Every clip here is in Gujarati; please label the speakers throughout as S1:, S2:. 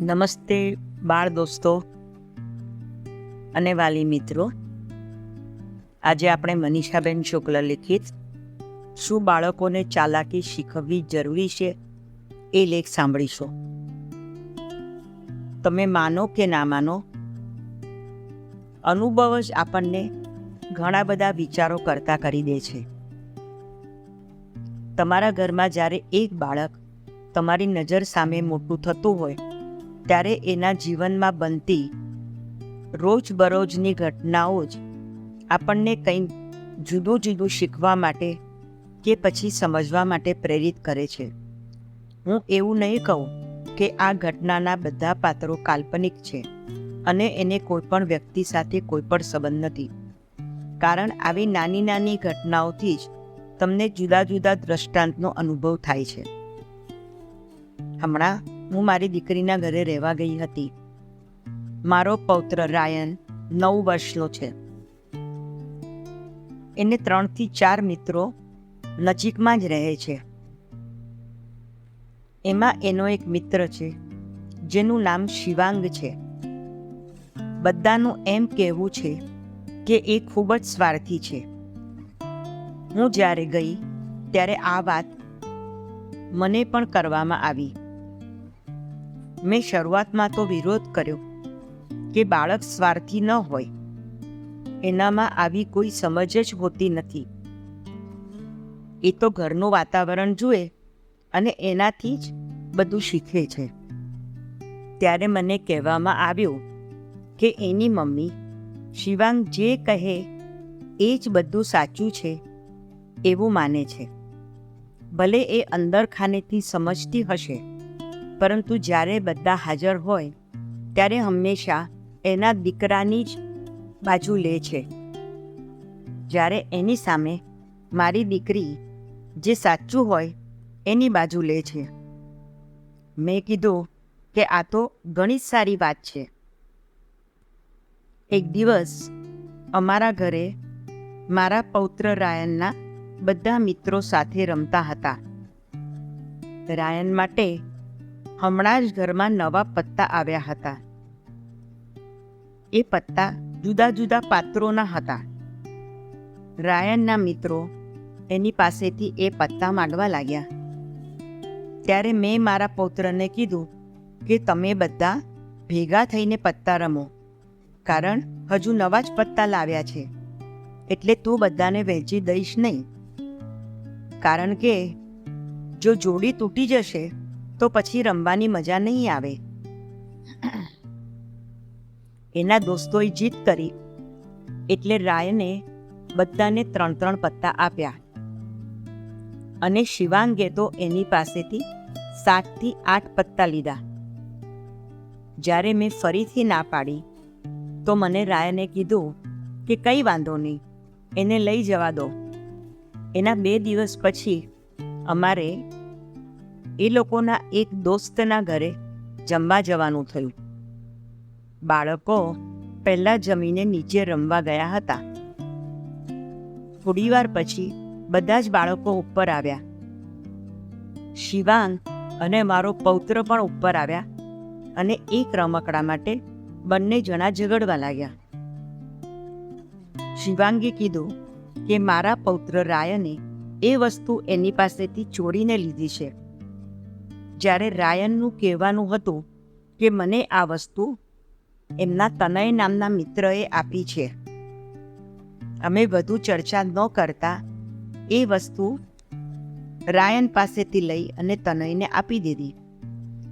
S1: નમસ્તે બાળ દોસ્તો અને વાલી મિત્રો. આજે આપણે મનીષાબેન શુક્લ લિખિત શું બાળકોને ચાલાકી શીખવવી જરૂરી છે એ લેખ સાંભળીશું. તમે માનો કે ના માનો, અનુભવ જ આપણને ઘણા બધા વિચારો કરતા કરી દે છે. તમારા ઘરમાં જ્યારે એક બાળક તમારી નજર સામે મોટું થતું હોય ત્યારે એના જીવનમાં બનતી રોજબરોજની ઘટનાઓ જ આપણને કંઈ જુદું જુદું શીખવા માટે કે પછી સમજવા માટે પ્રેરિત કરે છે. હું એવું નહીં કહું કે આ ઘટનાના બધા પાત્રો કાલ્પનિક છે અને એને કોઈ પણ વ્યક્તિ સાથે કોઈપણ સંબંધ નથી. કારણ આવી નાની નાની ઘટનાઓથી જ તમને જુદા જુદા દ્રષ્ટાંતનો અનુભવ થાય છે. હમણાં હું મારી દીકરીના ઘરે રહેવા ગઈ હતી. મારો પૌત્ર રાયન નવ વર્ષનો છે. એને ત્રણથી ચાર મિત્રો નજીકમાં જ રહે છે. એમાં એનો એક મિત્ર છે, જેનું નામ શિવાંગ છે. બધાનું એમ કહેવું છે કે એ ખૂબ જ સ્વાર્થી છે. હું જ્યારે ગઈ ત્યારે આ વાત મને પણ કરવામાં આવી. મેં શરૂઆતમાં તો વિરોધ કર્યો કે બાળક સ્વાર્થી ન હોય. એનામાં આવી કોઈ સમજ જ હોતી નથી. એ તો ઘરનું વાતાવરણ જુએ અને એનાથી જ બધું શીખે છે. ત્યારે મને કહેવામાં આવ્યું કે એની મમ્મી શિવાંગ જે કહે એ જ બધું સાચું છે એવું માને છે. ભલે એ અંદર ખાનેથી સમજતી હશે. પરંતુ જ્યારે બધા હાજર હોય, ત્યારે હંમેશા એના દીકરાની જ બાજુ લે છે. જ્યારે એની સામે મારી દીકરી જે સાચું હોય, એની બાજુ લે છે. મેં કીધું કે આ તો ઘણી સારી વાત છે. એક દિવસ અમારા ઘરે મારા પૌત્ર રાયનના બધા મિત્રો સાથે રમતા હતા. રાયન માટે હમણાં જ ઘરમાં નવા પત્તા આવ્યા હતા. એ પત્તા જુદા જુદા પાત્રોના હતા. રાયનના મિત્રો એની પાસેથી એ પત્તા માંગવા લાગ્યા. ત્યારે મેં મારા પૌત્રને કીધું કે તમે બધા ભેગા થઈને પત્તા રમો, કારણ હજુ નવા જ પત્તા લાવ્યા છે, એટલે તું બધાને વહેંચી દઈશ નહીં. કારણ કે જો જોડી તૂટી જશે તો પછી રમવાની મજા નહીં આવે. એના દોસ્તોએ જીત કરી. એટલે રાયને બધાને ત્રણ ત્રણ પત્તા આપ્યા. અને શિવાંગે તો એની પાસેથી સાતથી આઠ પત્તા લીધા. જ્યારે મેં ફરીથી ના પાડી, તો મને રાયને કીધું કે કંઈ વાંધો નહીં, એને લઈ જવા દો. એના બે દિવસ પછી અમારે એ લોકોના એક દોસ્તના ઘરે જમવા જવાનું થયું. બાળકો પહેલાં જમીને નીચે રમવા ગયા હતા. થોડી વાર પછી બધા જ બાળકો ઉપર આવ્યા. શિવાંગ અને મારો પૌત્ર પણ ઉપર આવ્યા અને એક રમકડા માટે બંને જણા ઝઘડવા લાગ્યા. શિવાંગે કીધું કે મારા પૌત્ર રાયને એ વસ્તુ એની પાસેથી ચોરીને લીધી છે. જ્યારે રાયનનું કહેવાનું હતું કે મને આ વસ્તુ એમના તનય નામના મિત્રએ આપી છે. અમે વધુ ચર્ચા ન કરતા એ વસ્તુ રાયન પાસેથી લઈ અને તનયને આપી દીધી,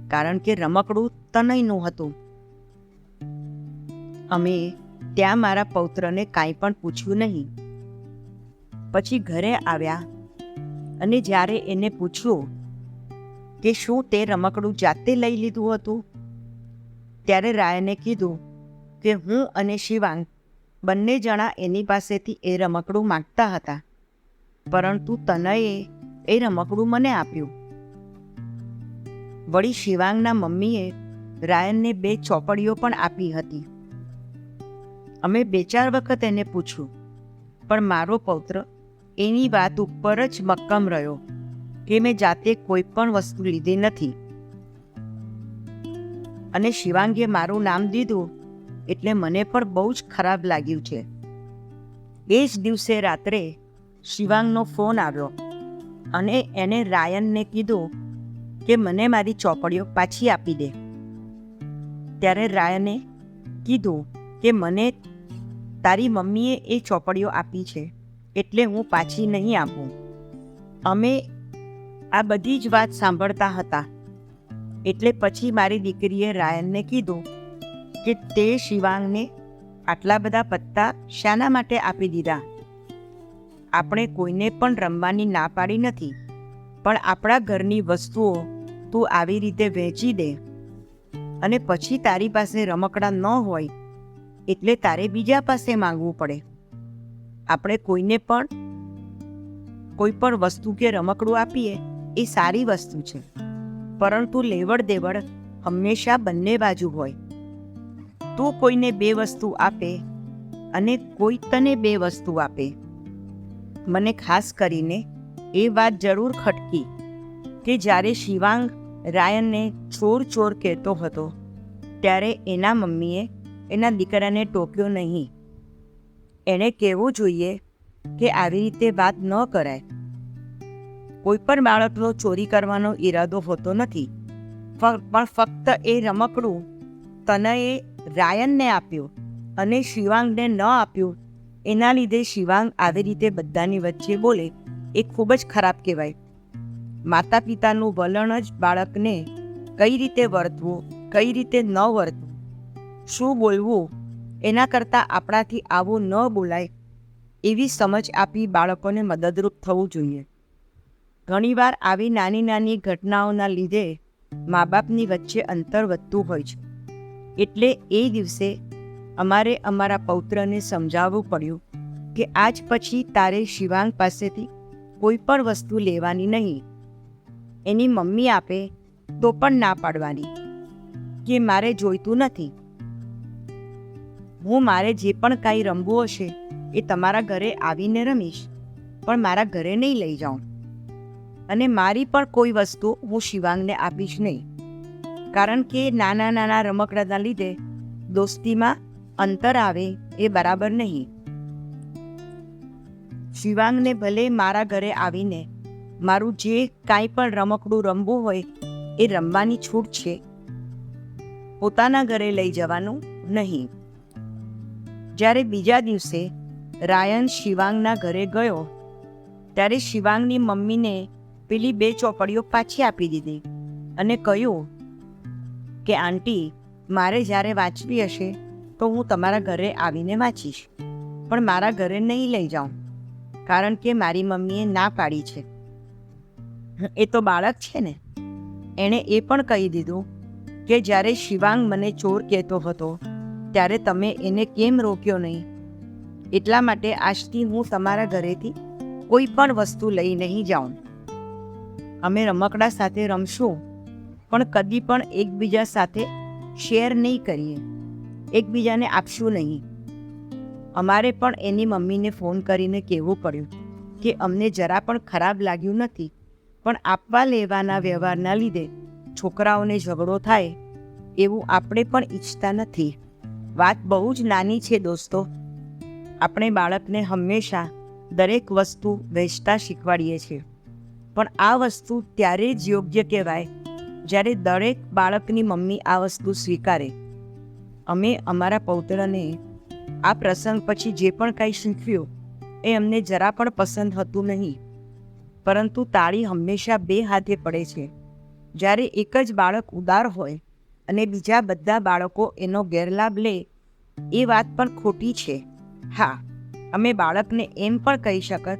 S1: કારણ કે રમકડું તનયનું હતું. અમે ત્યાં મારા પૌત્રને કાંઈ પણ પૂછ્યું નહીં. પછી ઘરે આવ્યા અને જ્યારે એને પૂછ્યું કે શું તે રમકડું જાતે લઈ લીધું હતું? ત્યારે રાયને કીધું કે હું અને શિવાંગ બંને જણા એની પાસેથી એ રમકડું માગતા હતા. પરંતુ તનયે એ રમકડું મને આપ્યું. વળી શિવાંગના મમ્મીએ રાયનને બે ચોપડીઓ પણ આપી હતી. અમે બે ચાર વખત એને પૂછ્યું પણ મારો પૌત્ર એની વાત ઉપર જ મક્કમ રહ્યો. કે મેં જાતે કોઈ પણ વસ્તુ લીધી નથી. અને શિવાંગે મારું નામ દીધું એટલે મને પણ બહુ જ ખરાબ લાગ્યું છે. એ જ દિવસે રાત્રે શિવાંગનો ફોન આવ્યો અને એને રાયનને કીધું કે મને મારી ચોપડીઓ પાછી આપી દે. ત્યારે રાયને કીધું કે મને તારી મમ્મીએ એ ચોપડીઓ આપી છે એટલે હું પાછી નહીં આપું. અમે આ બધી જ વાત સાંભળતા હતા. એટલે પછી મારી દીકરીએ રાયનને કીધું કે તે શિવાંગને આટલા બધા પત્તા શાના માટે આપી દીધા. આપણે કોઈને પણ રમવાની ના પાડી નથી, પણ આપણા ઘરની વસ્તુઓ તું આવી રીતે વહેંચી દે. અને પછી તારી પાસે રમકડા ન હોય, એટલે તારે બીજા પાસે માંગવું પડે. આપણે કોઈને પણ કોઈ પણ વસ્તુ કે રમકડું આપીએ એ સારી વસ્તુ છે. પરંતુ લેવડ દેવડ હંમેશા બંને બાજુ હોય. તું કોઈને બે વસ્તુ આપે અને કોઈ તને બે વસ્તુ આપે. મને ખાસ કરીને એ વાત જરૂર ખટકી કે જ્યારે શિવાંગ રાયનને ચોર ચોર કહેતો હતો, ત્યારે એના મમ્મીએ એના દીકરાને ટોક્યો નહીં. એણે કહેવું જોઈએ કે આવી રીતે વાત ન કરાય. કોઈ પણ બાળકનો ચોરી કરવાનો ઈરાદો હોતો નથી. પણ ફક્ત એ રમકડું તનયે રાયનને આપ્યું અને શિવાંગને ન આપ્યું, એના લીધે શિવાંગ આવી રીતે બધાની વચ્ચે બોલે, એ ખૂબ જ ખરાબ કહેવાય. માતા પિતાનું વલણ જ બાળકને કઈ રીતે વર્તવું, કઈ રીતે ન વર્તવું, શું બોલવું, એના કરતાં આપણાથી આવું ન બોલાય, એવી સમજ આપી બાળકોને મદદરૂપ થવું જોઈએ. ઘણીવાર આવી નાની નાની ઘટનાઓના લીધે મા બાપની વચ્ચે અંતર વધતું હોય છે. એટલે એ દિવસે અમારે અમારા પૌત્રને સમજાવવું પડ્યું કે આજ પછી તારે શિવાંગ પાસેથી કોઈ પણ વસ્તુ લેવાની નહીં. એની મમ્મી આપે તો પણ ના પાડવાની કે મારે જોઈતું નથી. હું મારે જે પણ કાંઈ રમવું હશે એ તમારા ઘરે આવીને રમીશ, પણ મારા ઘરે નહીં લઈ જાઉં. અને મારી પણ કોઈ વસ્તુ હું શિવાંગને આપીશ નહીં. કારણ કે નાના નાના રમકડાના લીધે દોસ્તીમાં અંતર આવે એ બરાબર નહીં. શિવાંગને ભલે મારા ઘરે આવીને મારું જે કાંઈ પણ રમકડું રમવું હોય એ રમવાની છૂટ છે. પોતાના ઘરે લઈ જવાનું નહીં. જ્યારે બીજા દિવસે રાયન શિવાંગના ઘરે ગયો, ત્યારે શિવાંગની મમ્મીને પેલી બે ચોપડીઓ પાછી આપી દીધી અને કહ્યું કે, આંટી, મારે જ્યારે વાંચવી હશે તો હું તમારા ઘરે આવીને વાંચીશ, પણ મારા ઘરે નહીં લઈ જાઉં, કારણ કે મારી મમ્મીએ ના પાડી છે. એ તો બાળક છે ને. એણે એ પણ કહી દીધું કે, જ્યારે શિવાંગ મને ચોર કહેતો હતો, ત્યારે તમે એને કેમ રોક્યો નહીં? એટલા માટે આજથી હું તમારા ઘરેથી કોઈ પણ વસ્તુ લઈ નહીં જાઉં. અમે રમકડા સાથે રમશું, પણ કદી પણ એકબીજા સાથે શેર નહીં કરીએ. એકબીજાને આપશું નહીં. અમારે પણ એની મમ્મીને ફોન કરીને કહેવું પડ્યું કે અમને જરા પણ ખરાબ લાગ્યું નથી, પણ આપવા લેવાના વ્યવહારના લીધે છોકરાઓને ઝઘડો થાય એવું આપણે પણ ઈચ્છતા નથી. વાત બહુ જ નાની છે દોસ્તો. આપણે બાળકને હંમેશા દરેક વસ્તુ વહેંચતા શીખવાડીએ છીએ. પણ આ વસ્તુ ત્યારે જ યોગ્ય કહેવાય, જ્યારે દરેક બાળકની મમ્મી આ વસ્તુ સ્વીકારે. અમે અમારા પૌત્રને આ પ્રસંગ પછી જે પણ કાંઈ શીખ્યું, એ અમને જરા પણ પસંદ હતું નહીં. પરંતુ તાળી હંમેશા બે હાથે પડે છે. જ્યારે એક જ બાળક ઉદાર હોય અને બીજા બધા બાળકો એનો ગેરલાભ લે, એ વાત પણ ખોટી છે. હા, અમે બાળકને એમ પણ કહી શકત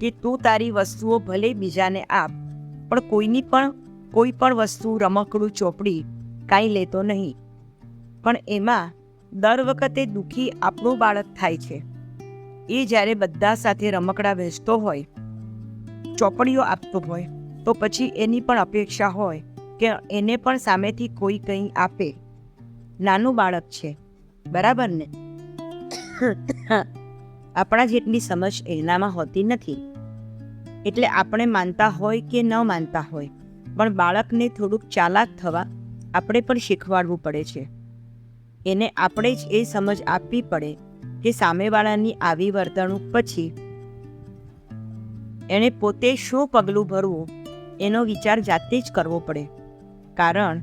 S1: કે તું તારી વસ્તુઓ ભલે બીજાને આપ, પણ કોઈની પણ, કોઈ પણ વસ્તુ, રમકડું, ચોપડી કાંઈ લેતો નહીં. પણ એમાં દર વખતે દુઃખી આપણું બાળક થાય છે. એ જ્યારે બધા સાથે રમકડા વેચતો હોય, ચોપડીઓ આપતો હોય, તો પછી એની પણ અપેક્ષા હોય કે એને પણ સામેથી કોઈ કંઈ આપે. નાનું બાળક છે, બરાબર ને? આપણા જેટલી સમજ એનામાં હોતી નથી. એટલે આપણે માનતા હોય કે ન માનતા હોય, પણ બાળકને થોડુંક ચાલાક થવા આપણે પણ શીખવાડવું પડે છે. એને આપણે જ એ સમજ આપવી પડે કે સામેવાળાની આવી વર્તણૂક પછી એણે પોતે શું પગલું ભરવું એનો વિચાર જાતે જ કરવો પડે. કારણ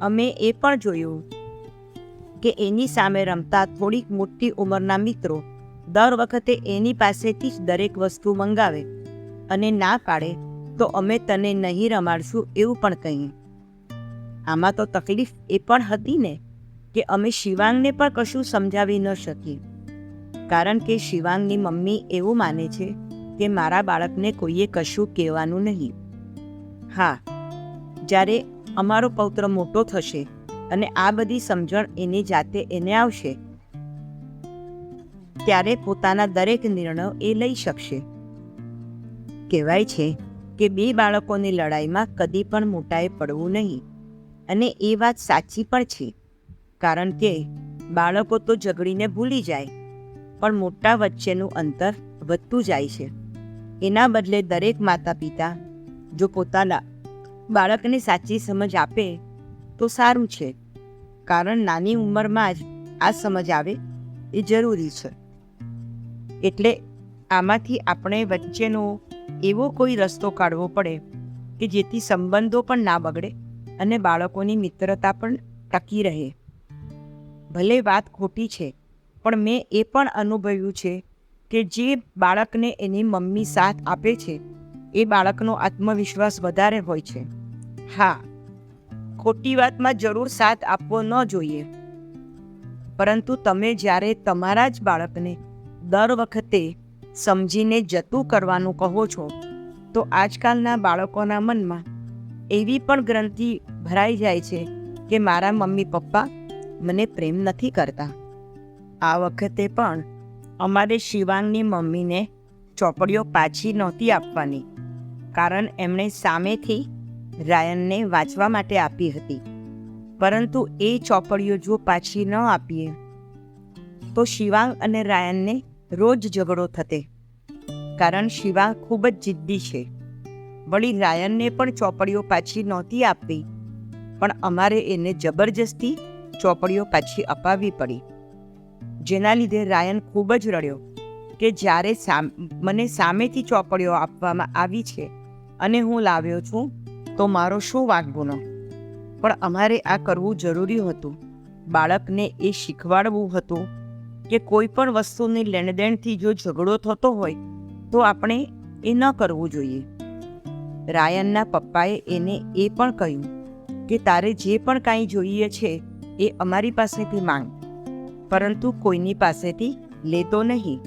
S1: અમે એ પણ જોયું કે એની સામે રમતા થોડીક મોટી ઉંમરના મિત્રો દર વખતે એની પાસેથી જ દરેક વસ્તુ મંગાવે અને ના પાડે તો અમે તને નહીં રમાડશું એવું પણ કહીએ. આમાં તો તકલીફ એ પણ હતી ને કે અમે શિવાંગને પણ કશું સમજાવી ન શકીએ. કારણ કે શિવાંગની મમ્મી એવું માને છે કે મારા બાળકને કોઈએ કશું કહેવાનું નહીં. હા, જ્યારે અમારો પૌત્ર મોટો થશે અને આ બધી સમજણ એની જાતે એને આવશે ત્યારે પોતાના દરેક નિર્ણયો એ લઈ શકશે. કહેવાય છે કે બે બાળકોની લડાઈમાં કદી પણ મોટાએ પડવું નહીં. અને એ વાત સાચી પણ છે. કારણ કે બાળકો તો ઝઘડીને ભૂલી જાય, પણ મોટા વચ્ચેનું અંતર વધતું જાય છે. એના બદલે દરેક માતા પિતા જો પોતાના બાળકને સાચી સમજ આપે, તો સારું છે. કારણ નાની ઉંમરમાં જ આ સમજ આવે એ જરૂરી છે. એટલે આમાંથી આપણે વચ્ચેનો એવો કોઈ રસ્તો કાઢવો પડે કે જેથી સંબંધો પણ ના બગડે અને બાળકોની મિત્રતા પણ ટકી રહે. ભલે વાત ખોટી છે, પણ મેં એ પણ અનુભવ્યું છે કે જે બાળકને એની મમ્મી સાથ આપે છે, એ બાળકનો આત્મવિશ્વાસ વધારે હોય છે. હા, ખોટી વાતમાં જરૂર સાથ આપવો ન જોઈએ. પરંતુ તમે જ્યારે તમારા જ બાળકને દર વખતે સમજીને જતું કરવાનું કહો છો, તો આજકાલના બાળકોના મનમાં એવી પણ ગ્રંથિ ભરાઈ જાય છે કે મારા મમ્મી પપ્પા મને પ્રેમ નથી કરતા. આ વખતે પણ અમારે શિવાંગની મમ્મીને ચોપડીઓ પાછી નહોતી આપવાની, કારણ એમણે સામેથી રાયનને વાંચવા માટે આપી હતી. પરંતુ એ ચોપડીઓ જો પાછી ન આપીએ, તો શિવાંગ અને રાયનને રોજ ઝઘડો થતે. કારણ શિવા ખૂબ જ જિદ્દી છે. વળી રાયનને પણ ચોપડીઓ પાછી નહોતી આપવી. પણ અમારે એને જબરજસ્તી ચોપડીઓ પાછી અપાવવી પડી. જેના લીધે રાયન ખૂબ જ રડ્યો કે જ્યારે મને સામેથી ચોપડીઓ આપવામાં આવી છે અને હું લાવ્યો છું, તો મારો શું વાંક ગુનો પણ અમારે આ કરવું જરૂરી હતું. બાળકને એ શીખવાડવું હતું કે કોઈ પણ વસ્તુની લેણદેણથી જો ઝઘડો થતો હોય, તો આપણે એ ન કરવું જોઈએ. રાયનના પપ્પાએ એને એ પણ કહ્યું કે તારે જે પણ કાંઈ જોઈએ છે, એ અમારી પાસેથી માંગ. પરંતુ કોઈની પાસેથી લેતો નહીં.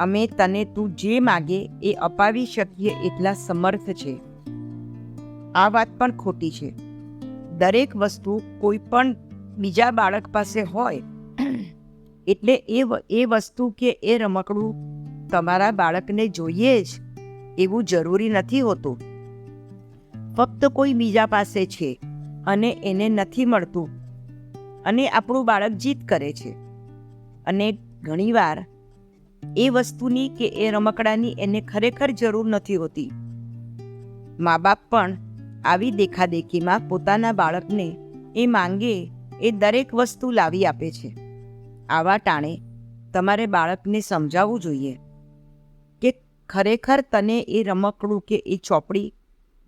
S1: અમે તને તું જે માગે એ અપાવી શકીએ એટલા સમર્થ છે. આ વાત પણ ખોટી છે. દરેક વસ્તુ કોઈ પણ બીજા બાળક પાસે હોય એટલે એ એ વસ્તુ કે એ રમકડું તમારા બાળકને જોઈએ જ, એવું જરૂરી નથી હોતું. ફક્ત કોઈ બીજા પાસે છે અને એને નથી મળતું. અને આપણું બાળક જીદ કરે છે. અને ઘણીવાર એ વસ્તુની કે એ રમકડાની એને ખરેખર જરૂર નથી હોતી. મા બાપ પણ આવી દેખાદેખીમાં પોતાના બાળકને એ માંગે એ દરેક વસ્તુ લાવી આપે છે. આવા ટાણે તમારે બાળકને સમજાવવું જોઈએ કે ખરેખર તને એ રમકડું કે એ ચોપડી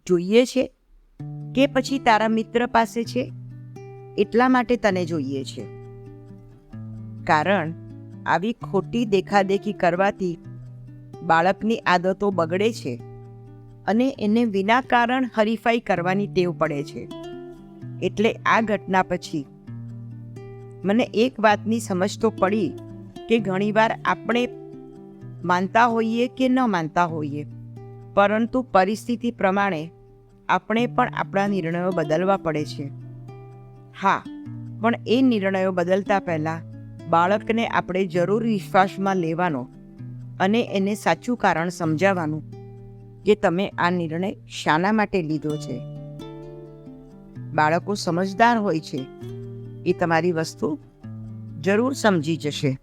S1: જોઈએ છે કે પછી તારા મિત્ર પાસે છે? એટલા માટે તને જોઈએ છે. કારણ આવી ખોટી દેખાદેખી કરવાથી બાળકની આદતો બગડે છે અને એને વિના કારણ હરીફાઈ કરવાની ટેવ પડે છે. એટલે આ ઘટના પછી મને એક વાતની સમજ તો પડી કે ઘણીવાર આપણે માનતા હોઈએ કે ન માનતા હોઈએ. પરંતુ પરિસ્થિતિ પ્રમાણે આપણે પણ આપણા નિર્ણયો બદલવા પડે છે. હા, પણ એ નિર્ણયો બદલતા પહેલાં બાળકને આપણે જરૂર વિશ્વાસમાં લેવાનો અને એને સાચું કારણ સમજાવવાનું કે તમે આ નિર્ણય શાના માટે લીધો છે. બાળકો સમજદાર હોય છે એ તમારી વસ્તુ જરૂર સમજી જશે.